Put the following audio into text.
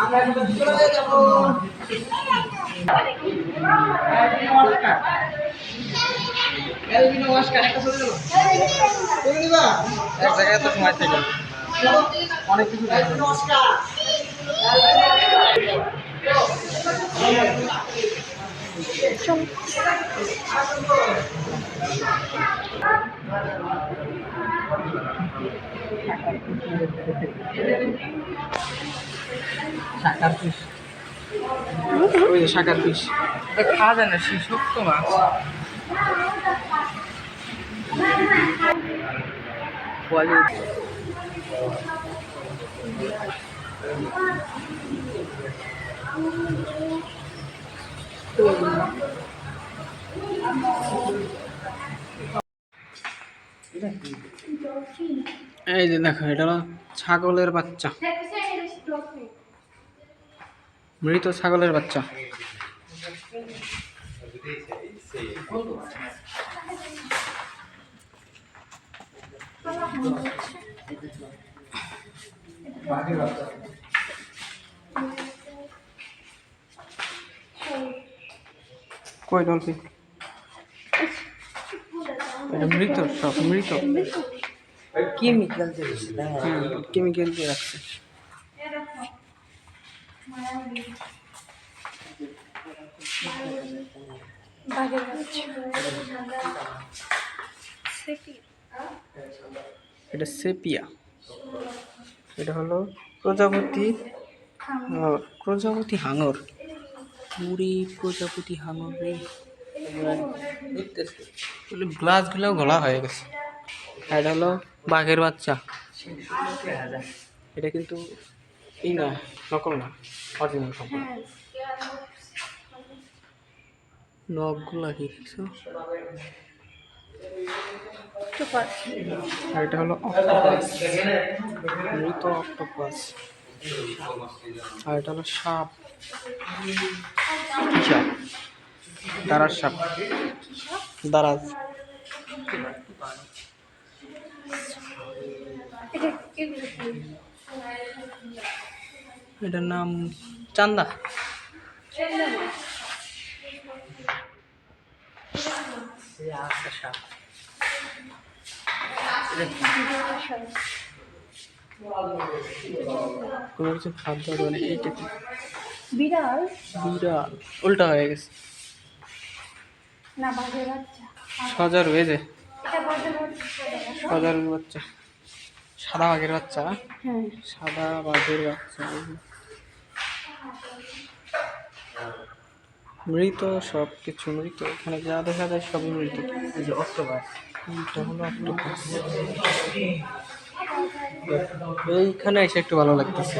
আমরা কিন্তু বিদ্যালয়ে যাব। এক জায়গায় তো সময় থেকে অনেক কিছু শাকার পিস ওই শাকার পিস এটা খাওয়া যায় না। সে শক্ত মাছ এই যে দেখো এটা হলো ছাগলের বাচ্চা। মৃত ছাগলের বাচ্চা। কই ডলফিন মৃত সব মৃত। কেমিক্যাল হ্যাঁ কেমিক্যাল দিয়ে রাখছে। এটা সেপিয়া। এটা হলো প্রজাপতি প্রজাপতি হাঙর। পুরি প্রজাপতি হাঙর রে। বলে গলা হয়ে গেছে। এটা হলো বাঘের বাচ্চা। এটা কিন্তু এই না নকল না অরিজিনাল কাপড় নখগুলা কি দেখছ আর এটা হলো অক্টোপাস মৃত অক্টোপাস আর এটা হলো সাপ। সাপ। দারাজ সাপ। দারাজ। এটার নাম চান্দা। কোনো কিছু খাদ্য এইটা বিড়াল? বিড়াল উল্টা হয়ে গেছে। না বাচ্চা। সজার বাঘের বাচ্চা। সজার বাচ্চা। সাদা বাঘের বাচ্চা? হ্যাঁ। সাদা বাঘের বাচ্চা। মৃত সব কিছু মৃত। এখানে যা দেখা যায় সবই মৃত। এই যে অক্টোপাস। এইখানে এসে একটু ভালো লাগতেছে।